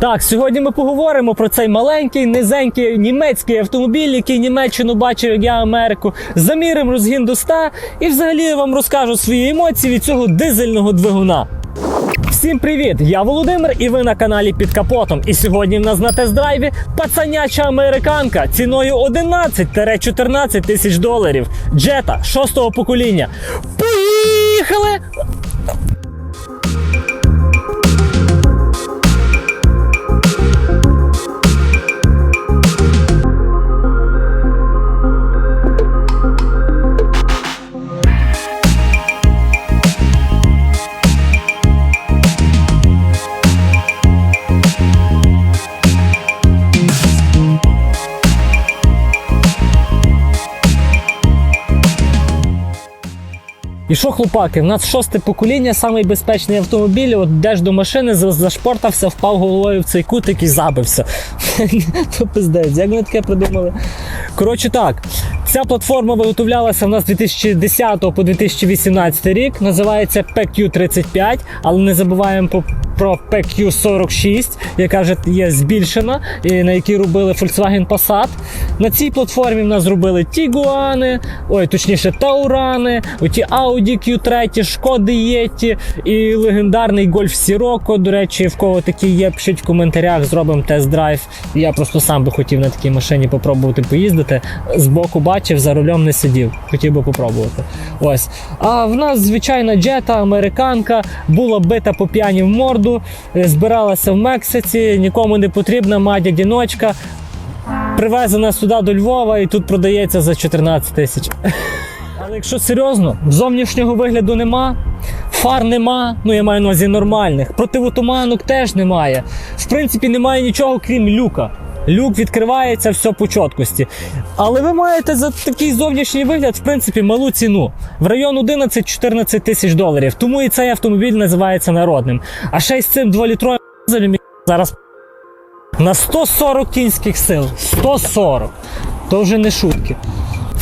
Так, сьогодні ми поговоримо про цей маленький, низенький німецький автомобіль, який Німеччину бачив, як я Америку. Заміримо розгін до 100 і взагалі я вам розкажу свої емоції від цього дизельного двигуна. Всім привіт! Я Володимир і ви на каналі Під Капотом. І сьогодні в нас на тест-драйві пацаняча американка ціною 11-14 тисяч доларів. Джета шостого покоління. Поїхали! І що, хлопаки, в нас шосте покоління, самий безпечний автомобіль. От йдеш до машини, зашпортався, впав головою в цей кутик і забився. То пиздець, як вони таке придумали? Коротше так, ця платформа виготовлялася в нас з 2010 по 2018 рік. Називається PQ35, але не забуваємо по- про PQ46, яка вже є збільшена, і на якій робили Volkswagen Passat. На цій платформі в нас зробили Тігуани, ой, точніше, Таурани, оті Audi Q3, Шкоди Єті і легендарний Golf Sirocco. До речі, в кого такі є, пишіть в коментарях, зробимо тест-драйв. Я просто сам би хотів на такій машині попробувати поїздити. Збоку бачив, за рулем не сидів. Хотів би попробувати. Ось. А в нас звичайна джета, американка, була бита по п'яні в морду, збиралася в Мексиці, нікому не потрібна мать одіночка. Привезена сюди до Львова і тут продається за 14 тисяч. Але якщо серйозно, зовнішнього вигляду нема, фар нема, ну я маю на увазі нормальних, противотуманок теж немає. В принципі, немає нічого крім люка. Люк відкривається, все по чіткості. Але ви маєте за такий зовнішній вигляд, в принципі, малу ціну. В район 11-14 тисяч доларів. Тому і цей автомобіль називається народним. А ще й з цим 2-літровим дизелем зараз на 140 кінських сил. 140. То вже не шутки.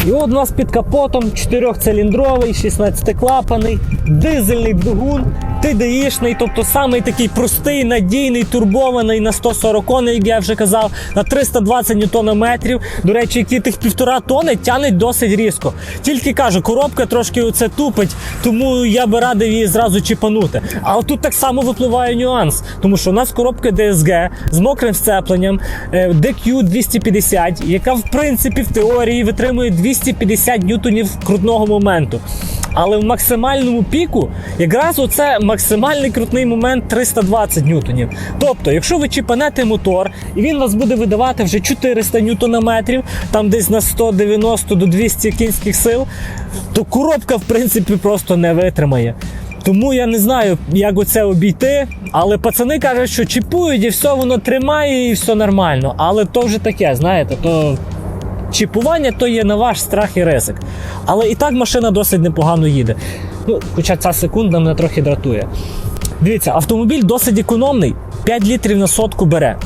І от у нас під капотом 4-циліндровий, 16-клапаний, дизельний двигун, TDI-шний, тобто самий такий простий, надійний, турбований на 140 коней, як я вже казав, на 320 ньютонометрів. До речі, які тих півтора тони тянуть досить різко. Тільки кажу, коробка трошки оце тупить, тому я би радив її зразу чіпанути. Але тут так само випливає нюанс, тому що у нас коробка DSG з мокрим сцепленням е, DQ 250, яка в принципі в теорії витримує 250 ньютонів крутного моменту. Але в максимальному піку якраз оце максимальний крутний момент 320 ньютонів. Тобто, якщо ви чіпанете мотор, і він вас буде видавати вже 400 ньютонометрів, там десь на 190 до 200 кінських сил, то коробка в принципі просто не витримає. Тому я не знаю, як оце обійти. Але пацани кажуть, що чіпують і все воно тримає, і все нормально. Але то вже таке, знаєте, то чіпування то є на ваш страх і ризик. Але і так машина досить непогано їде. Ну, хоча ця секунда мене трохи дратує. Дивіться, автомобіль досить економний, 5 літрів на сотку бере.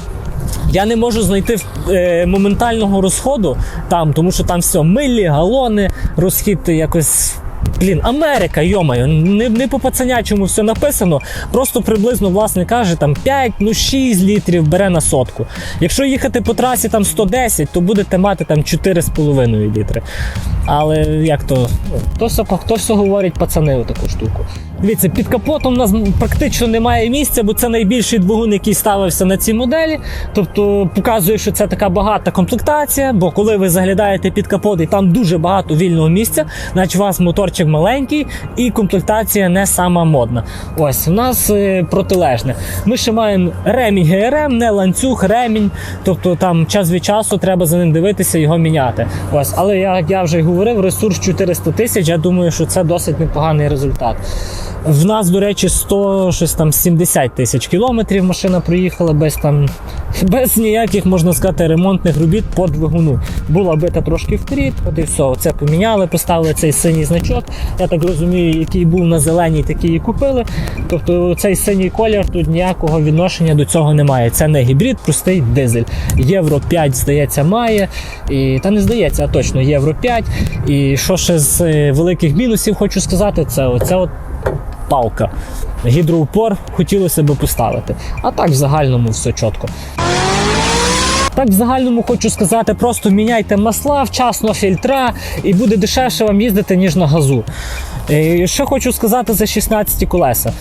Я не можу знайти е, моментального розходу там, тому що там все милі, галони, розхід якось. Блін, Америка, йомаю, не, не по пацанячому все написано. Просто приблизно власне каже, там 5, ну 6 літрів бере на сотку. Якщо їхати по трасі там 110, то будете мати там 4,5 літри. Але як то, Хтось то все, все говорить пацани таку штуку. Дивіться, під капотом у нас практично немає місця, бо це найбільший двигун, який ставився на цій моделі. Тобто показує, що це така багата комплектація, бо коли ви заглядаєте під капот і там дуже багато вільного місця, значить у вас моторчик маленький і комплектація не сама модна. Ось у нас е, протилежне. Ми ще маємо ремінь ГРМ, не ланцюг, ремінь. Тобто там час від часу треба за ним дивитися, його міняти. Ось, але як я вже й говорив, ресурс 400 тисяч. Я думаю, що це досить непоганий результат. В нас, до речі, 100, щось там 70 тисяч кілометрів машина проїхала без там без ніяких, можна сказати, ремонтних робіт по двигуну. Була бита трошки вперед, от і все. Це поміняли, поставили цей синій значок. Я так розумію, який був на зеленій, такий і купили. Тобто цей синій колір тут ніякого відношення до цього немає. Це не гібрид, простий дизель. Євро 5, здається, має. І, та не здається, а точно Євро 5. І що ще з е, великих мінусів хочу сказати, це оце от палка. гідроупор хотілося б поставити. А так в загальному все чітко. Так, в загальному хочу сказати, просто міняйте масла, вчасно фільтра, і буде дешевше вам їздити, ніж на газу. Е, Що хочу сказати за 16 колеса.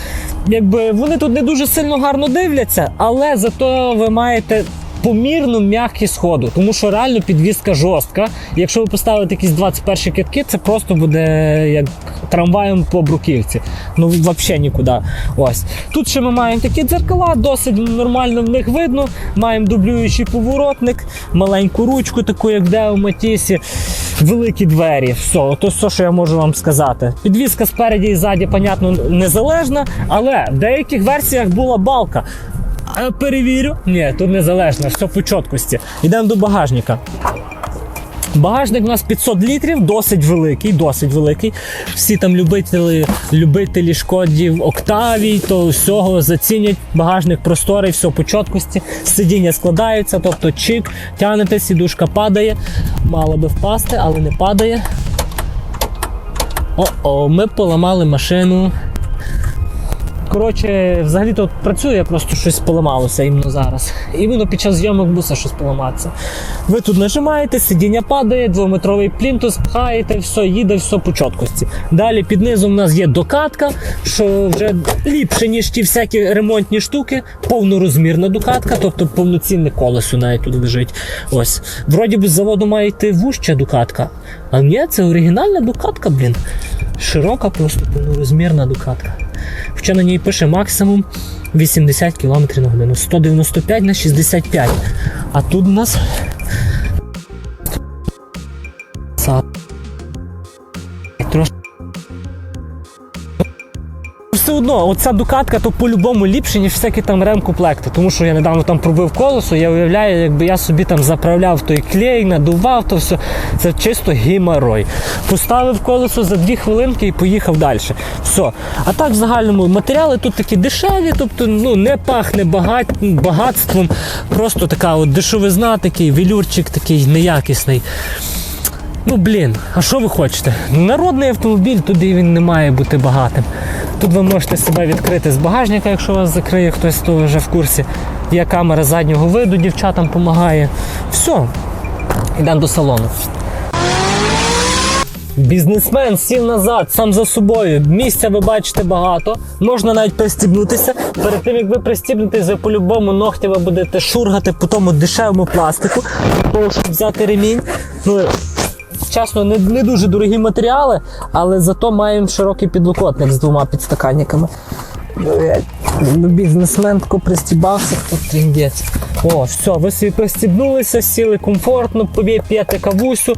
Якби вони тут не дуже сильно гарно дивляться, але зато ви маєте помірну м'якість ходу, тому що реально підвізка жорстка. Якщо ви поставите якісь 21 китки, це просто буде як трамваєм по бруківці. Ну взагалі нікуди. Ось. Тут ще ми маємо такі дзеркала, досить нормально в них видно. Маємо дублюючий поворотник, маленьку ручку, таку, як де у Матісі, великі двері. Все, ото все, що я можу вам сказати. Підвізка спереді і ззаді, понятно, незалежна, але в деяких версіях була балка. Перевірю. Ні, тут незалежно, все по чіткості. Йдемо до багажника. Багажник у нас 500 літрів, досить великий, досить великий. Всі там любителі, любителі шкодів Октавій, то всього зацінять. Багажник просторий, все по чіткості. Сидіння складаються, тобто чик, тягнете, сідушка падає. Мало би впасти, але не падає. О-о, ми поламали машину. Коротше, взагалі тут працює, просто щось поламалося іменно зараз. Іменно під час зйомок мусить щось поламатися. Ви тут нажимаєте, сидіння падає, двометровий плінтус, пхаєте, все, їде, все по чіткості. Далі під низом у нас є докатка, що вже ліпше, ніж ті всякі ремонтні штуки, повнорозмірна докатка, тобто повноцінне колесо навіть тут лежить. Ось. Вроді би з заводу має йти вужча докатка. А ні, це оригінальна докатка, блін. Широка, просто повнорозмірна докатка. Хоча на ній пише максимум 80 км на годину, 195 на 65. А тут у нас. Трошки. Все одно, оця дукатка то по-любому ліпше, ніж всякі там ремкомплекти. Тому що я недавно там пробив колесо, я уявляю, якби я собі там заправляв той клей, надував, то все. Це чисто геморой. Поставив колесо за дві хвилинки і поїхав далі. Все. А так в загальному матеріали тут такі дешеві, тобто ну, не пахне багат... багатством. Просто така от дешевизна, такий велюрчик такий неякісний. Ну блін, а що ви хочете? Народний автомобіль, туди він не має бути багатим. Тут ви можете себе відкрити з багажника, якщо вас закриє хтось, то вже в курсі. Є камера заднього виду, дівчатам допомагає. Все, йдемо до салону. Бізнесмен сів назад, сам за собою. Місця ви бачите багато. Можна навіть пристібнутися. Перед тим як ви пристібнетесь, ви по-любому ногті ви будете шургати по тому дешевому пластику, того, щоб взяти ремінь. Ну, чесно, не, не дуже дорогі матеріали, але зато маємо широкий підлокотник з двома підстаканниками. Блядь, ну, Бізнесмен пристібався, хто тріндець. О, все, ви собі пристібнулися, сіли комфортно, п'єте кавусю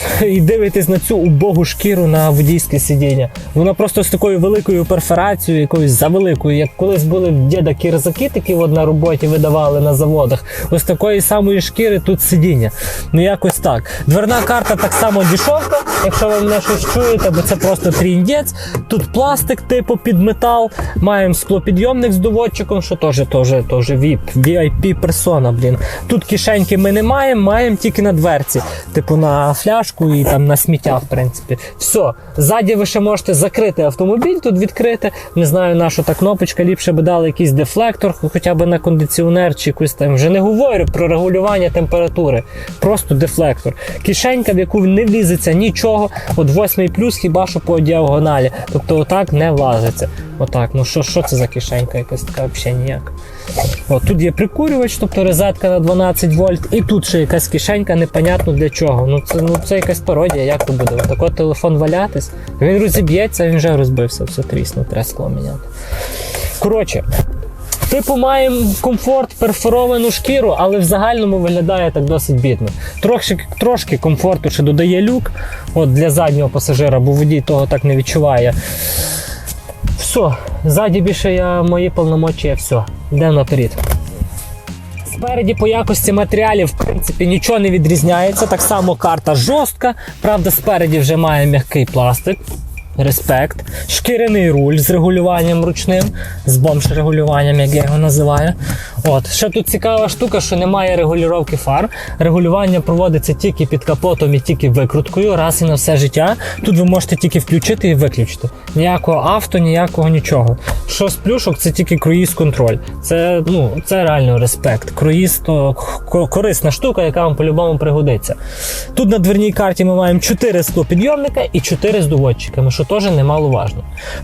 і дивитесь на цю убогу шкіру на водійське сидіння. Вона просто з такою великою перфорацією, якоюсь завеликою, як колись були в діда кірзаки, такі от на роботі видавали на заводах. Ось такої самої шкіри тут сидіння. Ну якось так. Дверна карта так само дешевка, якщо ви мене щось чуєте, бо це просто тріндець. Тут пластик, типу під метал. Маємо склопідйомник з доводчиком, що теж теж, теж VIP, VIP персона, блін. Тут кишеньки ми не маємо, маємо тільки на дверці, типу на фляжку і там на сміття, в принципі. Все. Ззаді ви ще можете закрити автомобіль, тут відкрити. Не знаю, на що та кнопочка, ліпше би дали якийсь дефлектор, хоча б на кондиціонер чи якусь там. Вже не говорю про регулювання температури. Просто дефлектор. Кишенька, в яку не влізеться нічого. От 8 плюс, хіба що по діагоналі. Тобто отак не влазиться. Отак. Ну що, що це за кишенька? Якась така взагалі ніяка. От тут є прикурювач, тобто розетка на 12 вольт, і тут ще якась кишенька, непонятно для чого. Ну це ну це якась пародія, як то буде. Отако телефон валятись. Він розіб'ється, він вже розбився, все трісно, треба міняти. Коротше. Типу маємо комфорт, перфоровану шкіру, але в загальному виглядає так досить бідно. Трошки, трошки комфорту ще додає люк от для заднього пасажира, бо водій того так не відчуває. Все, ззаді більше я мої повномочі, все. Йдемо наперед. Спереді по якості матеріалів, в принципі, нічого не відрізняється. Так само карта жорстка. Правда, спереді вже має м'який пластик. Респект, шкіряний руль з регулюванням ручним, з бомж-регулюванням, як я його називаю. От. Ще тут цікава штука, що немає регулювання фар. Регулювання проводиться тільки під капотом і тільки викруткою, раз і на все життя. Тут ви можете тільки включити і виключити. Ніякого авто, ніякого нічого. Що з плюшок, це тільки круїз контроль. Це, ну, це реально респект. Круїз то корисна штука, яка вам по-любому пригодиться. Тут на дверній карті ми маємо 4 склопідйомника і 4 з доводчиками, що теж немаловажно.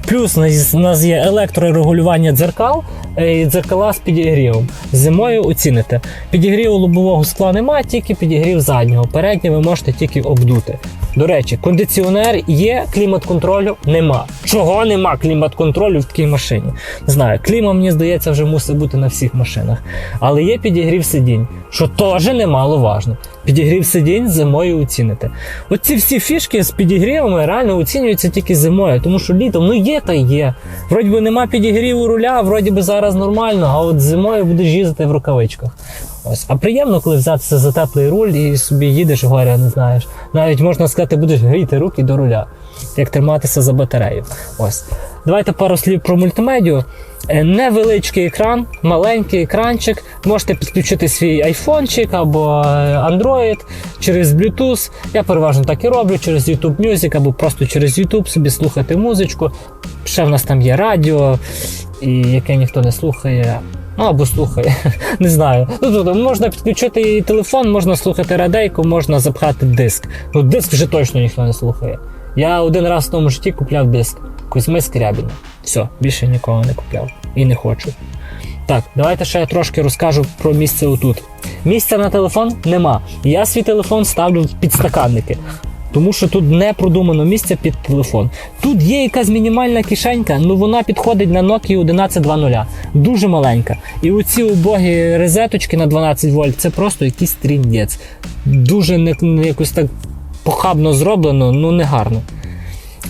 Плюс у нас- є електрорегулювання дзеркал е, і дзеркала з підігрівом. Зимою оціните. Підігріву лобового скла немає, тільки підігрів заднього. Переднє ви можете тільки обдути. До речі, кондиціонер є, клімат-контролю нема. Чого нема клімат-контролю в такій машині? Не знаю, кліма, мені здається, вже мусить бути на всіх машинах. Але є підігрів сидінь, що теж немаловажно. Підігрів сидінь зимою оціните. Оці всі фішки з підігрівами реально оцінюються тільки зимою, тому що літом ну є та є. Вроді би нема підігріву руля, вроді би зараз нормально, а от зимою будеш їздити в рукавичках. Ось. А приємно, коли взятися за теплий руль і собі їдеш горя, не знаєш. Навіть можна сказати, будеш гріти руки до руля, як триматися за батарею. Ось. Давайте пару слів про мультимедію. Е, Невеличкий екран, маленький екранчик. Можете підключити свій айфончик або е, Android через Bluetooth. Я переважно так і роблю через YouTube Music або просто через YouTube собі слухати музичку. Ще в нас там є радіо, і яке ніхто не слухає. Ну, або слухає, не знаю. Ну, тобто можна підключити і телефон, можна слухати радейку, можна запхати диск. Ну, диск вже точно ніхто не слухає. Я один раз в тому житті купляв диск. Кузьми Скрябіна. Все, більше нікого не купляв. І не хочу. Так, давайте ще я трошки розкажу про місце отут. Місця на телефон нема. Я свій телефон ставлю в підстаканники. Тому що тут не продумано місце під телефон. Тут є якась мінімальна кишенька, ну вона підходить на Nokia 1120. Дуже маленька. І оці убогі розеточки на 12 вольт це просто якийсь тріндець. Дуже не, не якось так похабно зроблено, ну не гарно.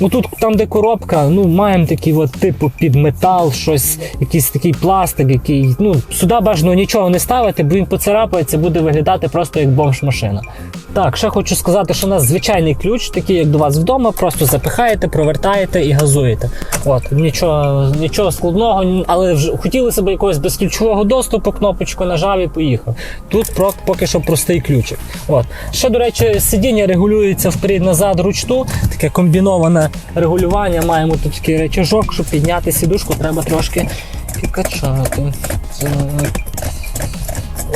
Ну тут, там, де коробка, ну маємо такий от, типу під метал, щось, якийсь такий пластик, який. Ну, сюди бажано нічого не ставити, бо він поцарапається, буде виглядати просто як бомж-машина. Так, ще хочу сказати, що у нас звичайний ключ, такий як до вас вдома, просто запихаєте, провертаєте і газуєте. От, нічого, нічого складного, але вже хотілося б якогось безключового доступу, кнопочку нажав і поїхав. Тут поки що простий ключик. От. Ще, до речі, сидіння регулюється вперед-назад ручну, таке комбіноване регулювання. Маємо тут такий речажок, щоб підняти сідушку, треба трошки підкачати.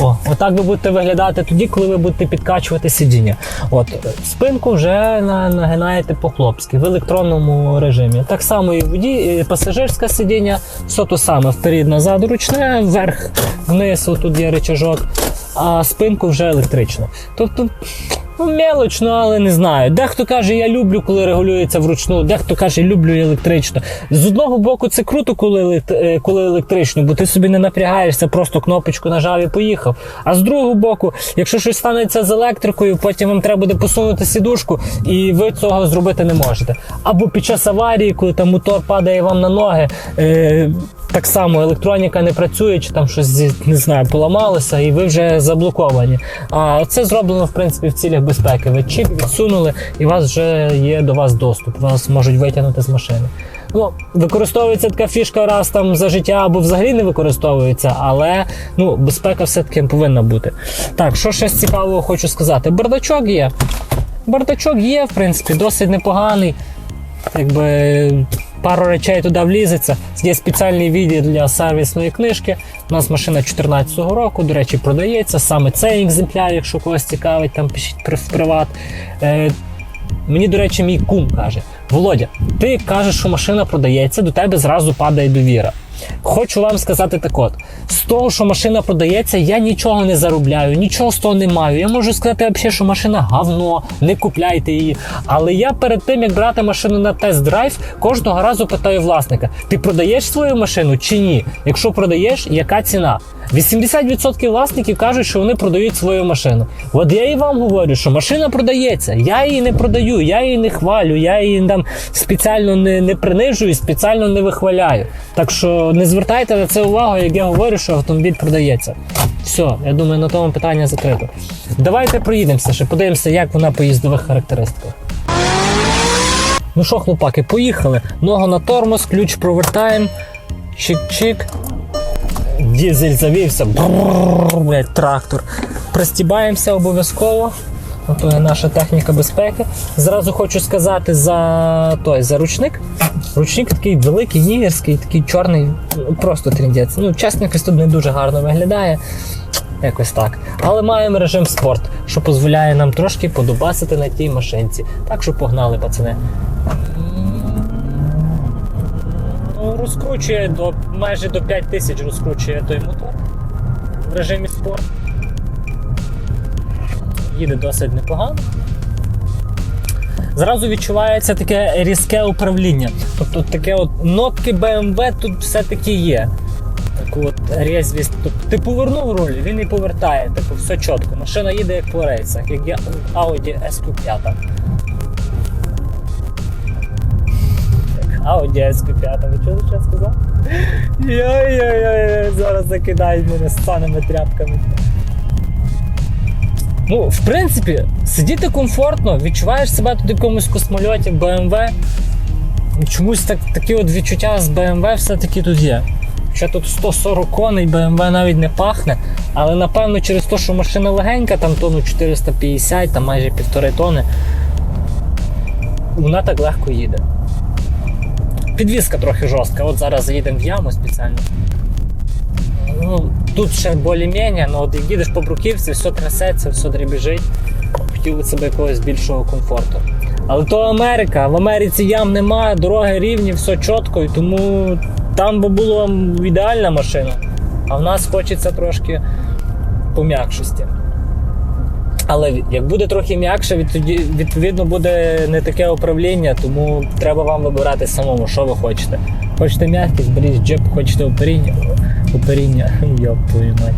О, отак ви будете виглядати тоді, коли ви будете підкачувати сидіння. От спинку вже нагинаєте по-хлопськи в електронному режимі. Так само і водій, і пасажирське сидіння, все то саме вперед назад ручне, вверх, вниз, отут є речажок, а спинку вже електрично. Тобто. Мелочно, але не знаю. Дехто каже, я люблю, коли регулюється вручну, дехто каже, люблю електрично. З одного боку, це круто, е, коли електрично, бо ти собі не напрягаєшся, просто кнопочку нажав і поїхав. А з другого боку, якщо щось станеться з електрикою, потім вам треба буде посунути сідушку, і ви цього зробити не можете. Або під час аварії, коли там мотор падає вам на ноги. Так само електроніка не працює, чи там щось не знаю, поламалося, і ви вже заблоковані. А це зроблено в принципі в цілях безпеки. Ви чіп відсунули, і у вас вже є до вас доступ. Вас можуть витягнути з машини. Ну, використовується така фішка раз там за життя або взагалі не використовується, але ну, безпека все-таки повинна бути. Так, що ще цікавого хочу сказати? Бардачок є. Бардачок є, в принципі, досить непоганий. Якби пару речей туди влізеться. Є спеціальний відділ для сервісної книжки. У нас машина 2014 року, до речі, продається. Саме цей екземпляр, якщо когось цікавить, там пишіть в приват. Е, Мені, до речі, мій кум каже: Володя, ти кажеш, що машина продається, до тебе зразу падає довіра. Хочу вам сказати так от: з того, що машина продається, я нічого не заробляю, нічого з того не маю. Я можу сказати, взагалі, що машина говно, не купляйте її. Але я перед тим, як брати машину на тест-драйв, кожного разу питаю власника: ти продаєш свою машину чи ні? Якщо продаєш, яка ціна? 80% власників кажуть, що вони продають свою машину. От я і вам говорю, що машина продається. Я її не продаю, я її не хвалю, я її там спеціально не, не принижую, спеціально не вихваляю. Так що не звертайте на це увагу, як я говорю, що автомобіль продається. Все, я думаю, на тому питання закрито. Давайте проїдемося ще, подивимося, як вона по їздових характеристиках. Ну що, хлопаки, поїхали. Ногу на тормоз, ключ провертаємо. Чик-чик. Дізель завівся. Брррр, блядь, трактор. Пристібаємося обов'язково. Ото є наша техніка безпеки. Зразу хочу сказати за той за ручник. Ручник такий великий, нігерський, такий чорний, ну, просто тріндець. Ну, чесно, якось тут не дуже гарно виглядає. Якось так. Але маємо режим спорт, що дозволяє нам трошки подобасити на тій машинці. Так що погнали, пацани. Ну, розкручує до майже до 5 тисяч розкручує той мотор в режимі спорт. Їде досить непогано. Зразу відчувається таке різке управління. Тобто таке от нотки BMW тут все-таки є. Таку от різвість. Тобто ти повернув руль, він і повертає. Типу, все чітко. Машина їде як по рейсах, як Audi S5. Audi S5, ви чули, що я сказав? Йой-йой-йой, зараз закидають мене з саними тряпками. Ну, в принципі, сидіти комфортно, відчуваєш себе тут в якомусь космольоті BMW. Чомусь так, такі от відчуття з BMW все-таки тут є. Ще тут 140 коней, BMW навіть не пахне, але напевно через те, що машина легенька, там тонну 450, там майже півтори тони, вона так легко їде. Підвізка трохи жорстка, от зараз заїдемо в яму спеціально. Ну, тут ще більш-менш, але от як їдеш по бруківці, все трясеться, все дребіжить. Хотів би себе якогось більшого комфорту. Але то Америка, в Америці ям немає, дороги рівні, все чітко, і тому там би була ідеальна машина. А в нас хочеться трошки пом'якшості. Але як буде трохи м'якше, відповідно буде не таке управління, тому треба вам вибирати самому, що ви хочете. Хочете м'якість, беріть джип, хочете оперіння. Оперіння, йоп твою мать.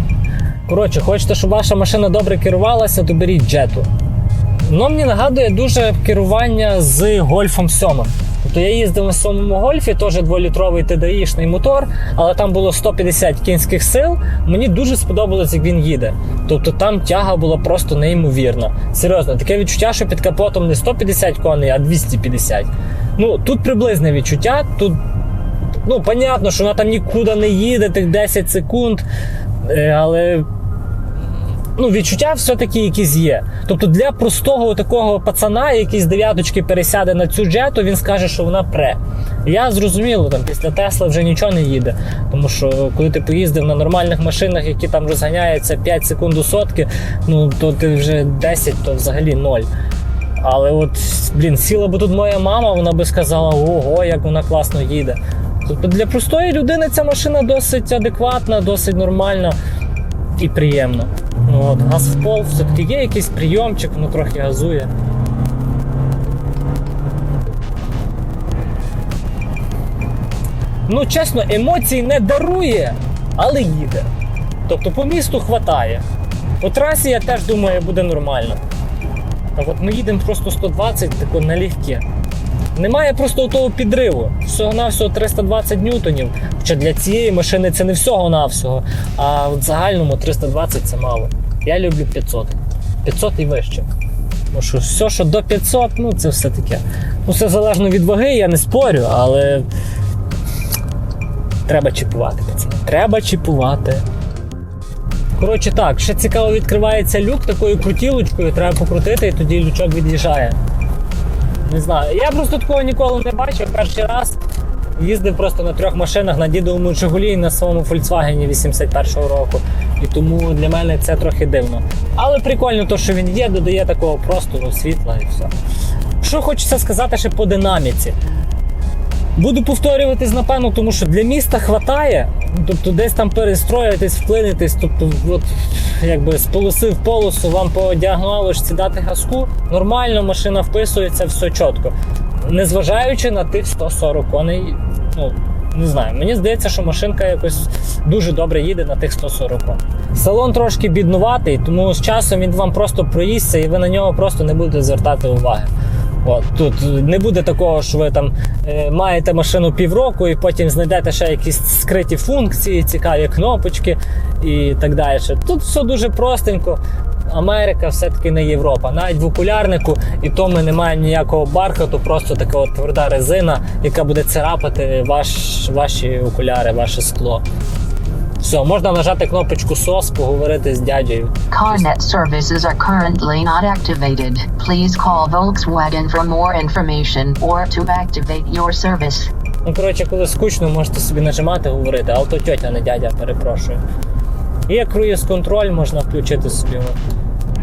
Коротше, хочете, щоб ваша машина добре керувалася, то беріть джету. Воно мені нагадує дуже керування з гольфом 7. Тобто я їздив на сьомому гольфі, теж 2-літровий TDI-шний мотор, але там було 150 кінських сил. Мені дуже сподобалось, як він їде. Тобто там тяга була просто неймовірна. Серйозно, таке відчуття, що під капотом не 150 коней, а 250. Ну, тут приблизне відчуття. Тут, ну, понятно, що вона там нікуди не їде, тих 10 секунд. Е, Але ну, відчуття все-таки якісь є. Тобто для простого такого пацана, який з дев'яточки пересяде на цю джету, він скаже, що вона пре. Я зрозуміло, там після Тесла вже нічого не їде. Тому що коли ти поїздив на нормальних машинах, які там розганяються 5 секунд до сотки, ну то ти вже 10, то взагалі ноль. Але от, блін, сіла би тут моя мама, вона би сказала, ого, як вона класно їде. Тобто для простої людини ця машина досить адекватна, досить нормальна і приємно. Ну, от, газ в пол, все-таки є якийсь прийомчик, воно трохи газує. Ну, чесно, емоцій не дарує, але їде. Тобто по місту хватає. По трасі я теж думаю, буде нормально. А от ми їдемо просто 120 тако налегке. Немає просто того підриву. Всього-навсього 320 ньютонів. Хоча для цієї машини це не всього-навсього. А в загальному 320 це мало. Я люблю 500. 500 і вище. Тому що все, що до 500, ну це все таке. Ну, все залежно від ваги, я не спорю, але треба чіпувати, пацани. Треба чіпувати. Коротше так, ще цікаво відкривається люк такою крутілочкою, треба покрутити і тоді лючок від'їжджає. Не знаю. Я просто такого ніколи не бачив. Перший раз їздив просто на трьох машинах на дідовому Жигулі і на своєму Volkswagen 81-го року. І тому для мене це трохи дивно. Але прикольно, то, що він є, додає такого простору, світла і все. Що хочеться сказати ще по динаміці. Буду повторюватись, напевно, тому що для міста хватає, тобто десь там перестроїтись, вклинитись, тобто, от якби з полоси в полосу вам по діагоналочці дати газку, нормально машина вписується, все чітко. Незважаючи на тих 140 коней, ну не знаю, мені здається, що машинка якось дуже добре їде на тих 140 коней. Салон трошки біднуватий, тому з часом він вам просто проїсться і ви на нього просто не будете звертати уваги. От тут не буде такого, що ви там е, маєте машину півроку і потім знайдете ще якісь скриті функції, цікаві кнопочки і так далі. Тут все дуже простенько. Америка все-таки не Європа. Навіть в окулярнику, і то ми не маємо ніякого бархату, просто така от тверда резина, яка буде царапати ваш, ваші окуляри, ваше скло. Все, можна нажати кнопочку SOS, поговорити з дядею. CarNet services are currently not activated. Please call Volkswagen for more information or to activate your service. Ну, коротше, коли скучно, можете собі нажимати, говорити, а то тьотя, не дядя, перепрошую. І як круїз контроль можна включити собі.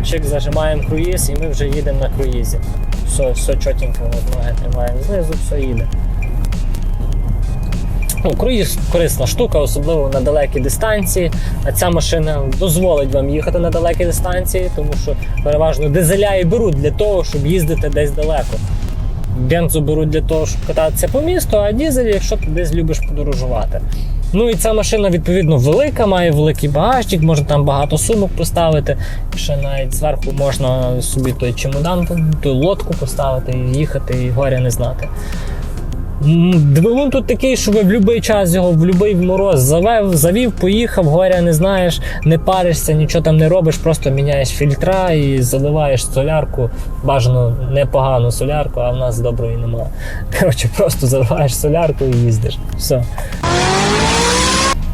Чик зажимаємо круїз і ми вже їдемо на круїзі. Все, все чотенько, от ноги тримаємо знизу, все їде. Ну, круїз корисна штука, особливо на далекій дистанції. А ця машина дозволить вам їхати на далекі дистанції, тому що переважно дизеля і беруть для того, щоб їздити десь далеко. Бензу беруть для того, щоб кататися по місту, а дізель, якщо ти десь любиш подорожувати. Ну і ця машина відповідно велика, має великий багажник, можна там багато сумок поставити. Ще навіть зверху можна собі той чемодан, ту лодку поставити і їхати, і горя не знати. Двигун тут такий, що ви в будь-який час його в будь-який мороз завев, завів, поїхав, горя не знаєш, не паришся, нічого там не робиш, просто міняєш фільтра і заливаєш солярку. Бажано непогану солярку, а в нас доброї немає. Коротше, просто заливаєш солярку і їздиш. Все.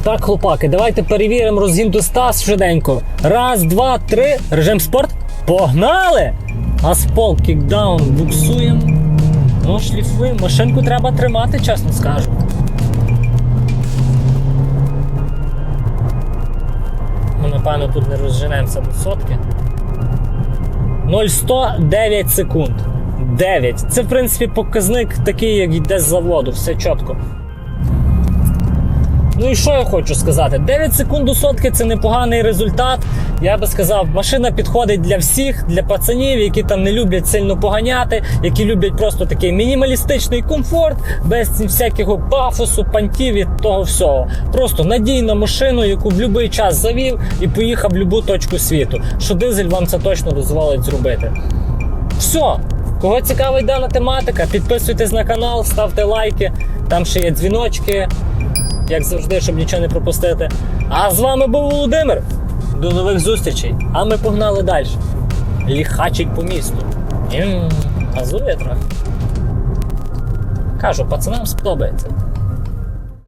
Так, хлопаки, давайте перевіримо розгін до 100 швиденько. Раз, два, три. Режим спорт. Погнали! Аспол, кікдаун, буксуємо. Ну, шліфуємо. Машинку треба тримати, чесно скажу. Ми, напевно, тут не розженемося до сотки. 0,109 секунд. 9. Це, в принципі, показник такий, як йде з заводу, все чітко. Ну і що я хочу сказати? 9 секунд до сотки це непоганий результат. Я би сказав, машина підходить для всіх, для пацанів, які там не люблять сильно поганяти, які люблять просто такий мінімалістичний комфорт, без всякого пафосу, пантів і того всього. Просто надійна машина, яку в будь-який час завів і поїхав в будь-яку точку світу. Що дизель вам це точно дозволить зробити. Все. Кого цікавить дана тематика, підписуйтесь на канал, ставте лайки. Там ще є дзвіночки, як завжди, щоб нічого не пропустити. А з вами був Володимир. До нових зустрічей. А ми погнали далі. Ліхачить по місту. М, Газує трохи. Кажу, пацанам сподобається.